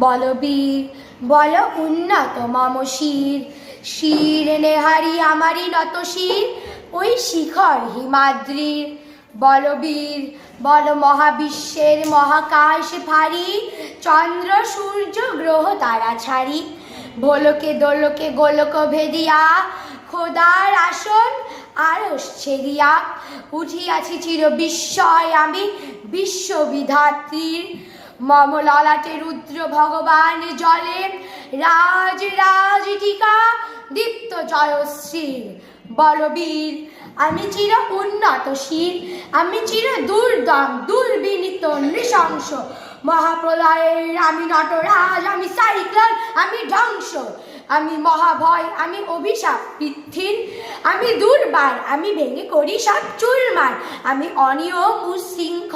বলবীর বল উন্নত মম শির। শির নেহারি আমারই নত শির, ওই শিখর হিমাদ্রির। বলবীর বল মহাবিশ্বের মহাকাশ ভারী, চন্দ্র সূর্য গ্রহ তারা ছাড়ি। ভোলকে দোলকে গোলক ভেদিয়া, খোদার আসন আর ছেড়িয়া। উঠিয়াছি চির বিস্ময় আমি বিশ্ববিধাত্রীর। মম ললাটে রুদ্র ভগবান জলে রাজ রাজ টিকা, দীপ্ত জয়শ্রীর। বলবীর, আমি চির উন্নত শির আমি চির দুর্দম দুর্বিনীত, নৃশংস। মহাপ্রলয়ের, আমি নটরাজ, আমি সাইক্লোন, আমি ধ্বংস। আমি মহাভয়, আমি অভিশাপ পৃথির আমি দুর্বার, আমি ভেঙে করি সব চুরমার আমি অনিয়ম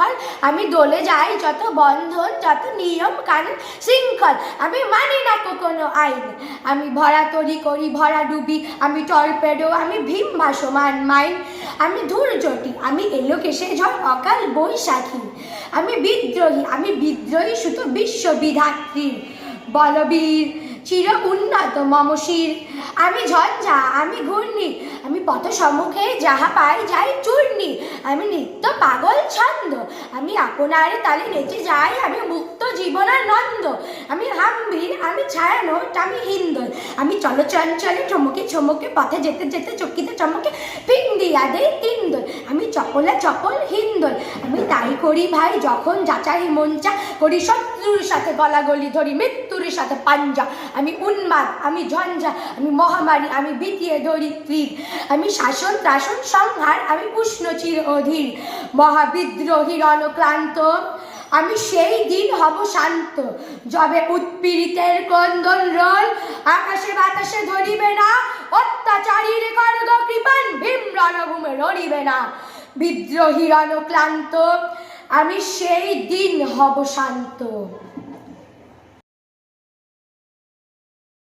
উশৃঙ্খল আমি দলে যাই যত বন্ধন, যত নিয়ম কানুন শৃঙ্খল, আমি মানি না কোনো আইন। আমি ভরা তরি করি, ভরা ডুবি, আমি টর্পেডো আমি ভীম ভাসমান মাইন। আমি ধূর্যটি আমি এলোকেশে ঝড়, অকাল বৈশাখী। আমি বিদ্রোহী আমি বিদ্রোহী, শুধু বিশ্ববিধাত্রীর বলবীর, চির উন্নত মমশির আমি ঝঞ্ঝা, আমি ঘূর্ণি, আমি পথ সম্মুখে যাহা পাই যাই চূর্ণি। আমি নিত্য পাগল ছন্দ আমি আপনার তালে নেচে যাই, আমি মুক্ত জীবনের নন্দ। আমি হামবীর আমি ছায়ানোট আমি হিন্দল আমি চলচঞ্চলে চমকে চমকে, পথে যেতে যেতে চকিতে চমকে পিং দিয়া দেই আমি চপলা চপল হিন্দল আমি তাই করি ভাই, যখন যাচাই মন চা করি শত্রুর সাথে গলাগলি ধরি মৃত্যুর সাথে পাঞ্জা। আমি উন্মাদ, আমি ঝঞ্ঝা আমি মহামারী, আমি বিতিয়ে ধরি আমি শাসন, ত্রাসন, সংহার, আমি উষ্ণ চির অধীর। মহাবিদ্রোহী, রণক্লান্ত, আমি সেই দিন হব শান্ত। যবে উৎপীড়িতের কন্দন রোল আকাশে বাতাসে ধরিবে না, অত্যাচারীর খড়গ কৃপান ভীম রণভূমে লড়িবে না। বিদ্রোহী, রণক্লান্ত, আমি সেই দিন হব শান্ত।